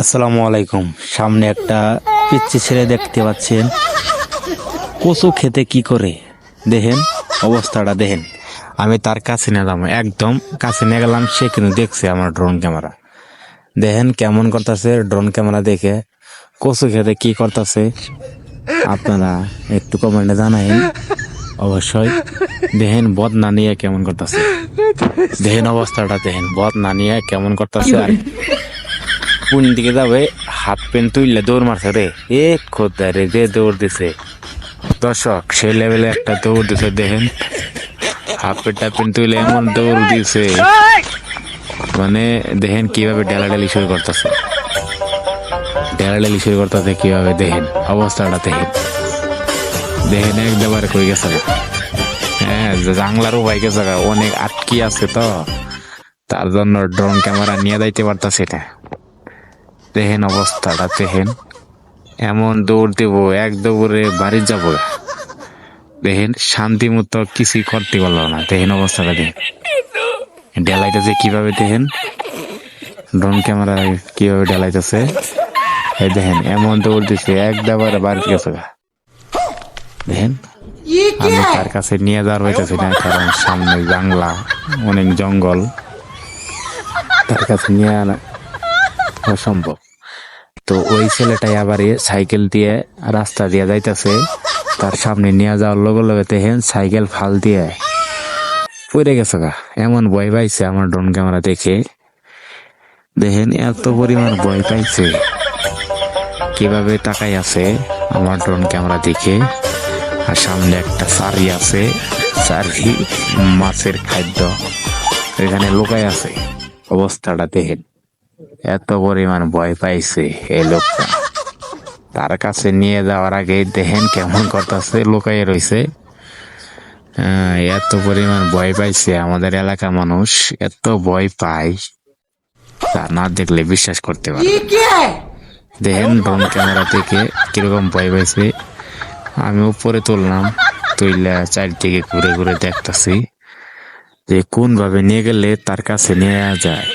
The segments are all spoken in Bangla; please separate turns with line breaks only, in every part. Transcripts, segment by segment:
আসসালামু আলাইকুম। সামনে একটা পিচ্ছি ছেলে দেখতে পাচ্ছেন। কচু খেতে কি করে? দেখেন, অবস্থাটা দেখেন। আমি তার কাছে নিলাম একদম কাছে নিয়ে গেলাম, সে কিন্তু দেখছে আমার ড্রোন ক্যামেরা দেখেন কেমন করতেছে ড্রোন ক্যামেরা দেখে। কচু খেতে কি করতেছে? আপনারা একটু কমেন্টে জানাইন। অবশ্যই। দেখেন বদ না নিয়ে কেমন করতেছে। দেখেন অবস্থাটা, দেখেন বদ না নিয়ে কেমন করতেছে। আর কোন দিকে যাবে? হাফ প্যান্ট তুললে দৌড় মারছে রে। এ খোদা রে দৌড় দিছে। দর্শক, সেই লেভেলে একটা দৌড় দিছে, দেখেন। হাফ তুলে এমন দৌড় দিছে। মানে দেখেন কীভাবে ডেলাডেলি শুরু করতেছে। ডেলাডেলি শুরু করতেছে কীভাবে দেখেন, অবস্থাটা দেখেন। দেখেন একবারে কই গেছে। হ্যাঁ জাংলারও পাই গেছে। অনেক আটকি আছে তো। তার জন্য ড্রোন ক্যামেরা নিয়ে যাইতে পারতাছে না দেখেন অবস্থাটা দেখেন। এমন দৌড় দেব, এক দৌড়ে বাড়ি যাব। দেখেন শান্তি মতো কিছুই করতে পারল না। দেখেন অবস্থাটা দেখেন। ডেলাইতেছে কীভাবে দেখেন? ড্রোন ক্যামেরা কীভাবে ডেলাইতেছে এই দেখেন এমন তো দিছে এক দাবারে বাড়িতে গেছে দেখেন আমি তার কাছে নিয়ে যাওয়ার হইতেছি না কারণ সামনে জাংলা অনেক জঙ্গল। তার কাছে নিয়ে আনা অসম্ভব। তো ওই ছেলেটাই আবার সাইকেল দিয়ে রাস্তা দিয়ে যাইতেছে। তার সামনে নিয়ে যাওয়ার লগে লগে দেখেন সাইকেল ফাল দিয়ে পড়ে গেছে গা। এমন ভয় পাইছে আমার ড্রোন ক্যামেরা দেখে। দেখেন এত পরিমাণ ভয় পাইছে। কীভাবে তাকাই আছে আমার ড্রোন ক্যামেরা দেখে। আর সামনে একটা সারি আছে, সারি মাছের খাদ্য। এখানে লোকাই আছে। অবস্থাটা দেখেন। এত পরিমাণ ভয় পাইছে এই লোকটা। তার কাছে নিয়ে যাওয়ার আগে দেখেন কেমন করতেছে লোকাই রয়েছে এত পরিমাণ ভয় পাইছে আমাদের এলাকা মানুষ এত ভয় পায়। তা না দেখলে বিশ্বাস করতে পারে দেখেন ড্রোন ক্যামেরা থেকে কীরকম ভয় পাইছে। আমি উপরে তুললাম তুইলা চারিদিকে ঘুরে ঘুরে দেখতাছি যে কোনভাবে নিয়ে গেলে তার কাছে নিয়ে যায়।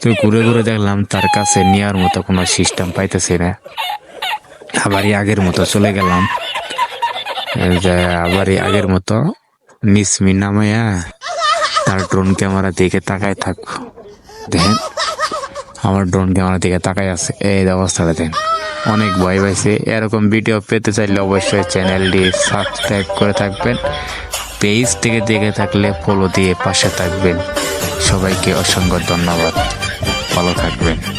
তো ঘুরে ঘুরে দেখলাম তার কাছে নেওয়ার মতো কোনো সিস্টেম পাইতেছি না। আবারই আগের মতো চলে গেলাম। যে আবারই আগের মতো নিসমি নামাইয়া তার ড্রোন ক্যামেরা দিকে তাকায় থাকব দেখেন, আমার ড্রোন ক্যামেরা দিকে তাকাই আছে। এই অবস্থাটা দেখেন। অনেক ভয় পাইছে। এরকম ভিডিও পেতে চাইলে অবশ্যই চ্যানেলটি সাবস্ক্রাইব করে থাকবেন। পেজ থেকে দেখে থাকলে ফলো দিয়ে পাশে থাকবেন। সবাইকে অসংখ্য ধন্যবাদ। ভালো থাকবেন।